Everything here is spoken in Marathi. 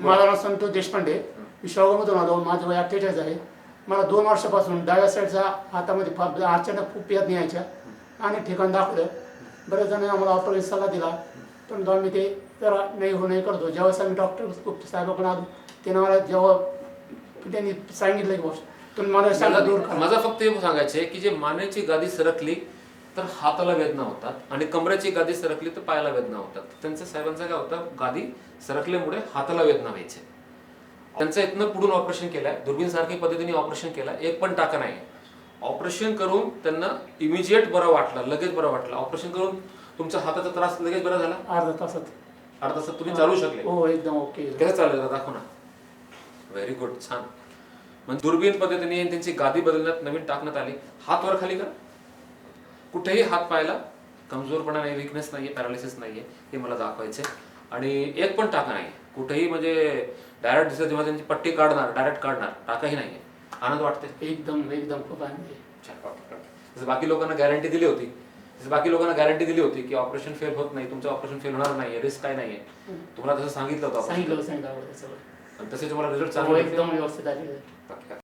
माझं नाव संतोष देशपांडे मी शेवगावमधून आलो माझं वय अठ्ठेचाळीस आहे. मला दोन वर्षापासून डाव्या साईडचा हातामध्ये फार अचानक खूप याद यायच्या आणि ठिकाण दाखवलं. बऱ्याच जणांनी आम्हाला ऑपरेशन सल्ला दिला. पण आम्ही ते जरा नाही हो नाही करतो. ज्यावेळेस आम्ही डॉक्टर साहेबाकडे आलो त्यानं मला जेव्हा त्यांनी सांगितलं की गोष्ट तुम्ही मला सांगा दूर माझं फक्त हे सांगायचं आहे की जे मानेची गादी सरकली तर हाताला वेदना होतात आणि कमरेची गादी सरकली तर पायाला वेदना होतात. त्यांचं साहेबांचं काय होतं? गादी सरकल्यामुळे हाताला वेदना व्हायचे. त्यांचं इथनं पुढून ऑपरेशन केलंय. दुर्बीन सारखी पद्धतीने ऑपरेशन केलं एक पण टाका नाही. ऑपरेशन करून त्यांना इमिजिएट बरं वाटलं लगेच बरं वाटलं. ऑपरेशन करून तुमच्या हाताचा त्रास लगेच बरा झाला? अर्धा तासात. अर्धा तासात तुम्ही चालू शकले. हो एकदम ओके. कसं चाललं दाखव ना. व्हेरी गुड छान. म्हणजे दुर्बीण पद्धतीने त्यांची गादी बदलण्यात नवीन टाकण्यात आली. हात वर खाली करा. कुठेही हात पायला कमजोरपणा नाही विकनेस नाहीये पॅरालिसिस नाहीये हे मला दाखवायचे आणि एक पण टाका नाही. कुठेही म्हणजे डायरेक्ट दिसत जेव्हा त्यांची पट्टी काढणार डायरेक्ट काढणार टाकाही नाहीये. आनंद वाटते एकदम एकदम खूप आनंद. आहे. छान. जसं बाकी लोकांना गॅरंटी दिली होती जसं बाकी लोकांना गॅरंटी दिली होती की ऑपरेशन फेल होत नाही तुमचं ऑपरेशन फेल होणार नाही रिस्क काय नाहीये. तुम्हाला तसं सांगितलं होतं. सांगितलं तसे तुम्हाला रिझल्ट हो चांगले एकदम व्यवस्थित आले.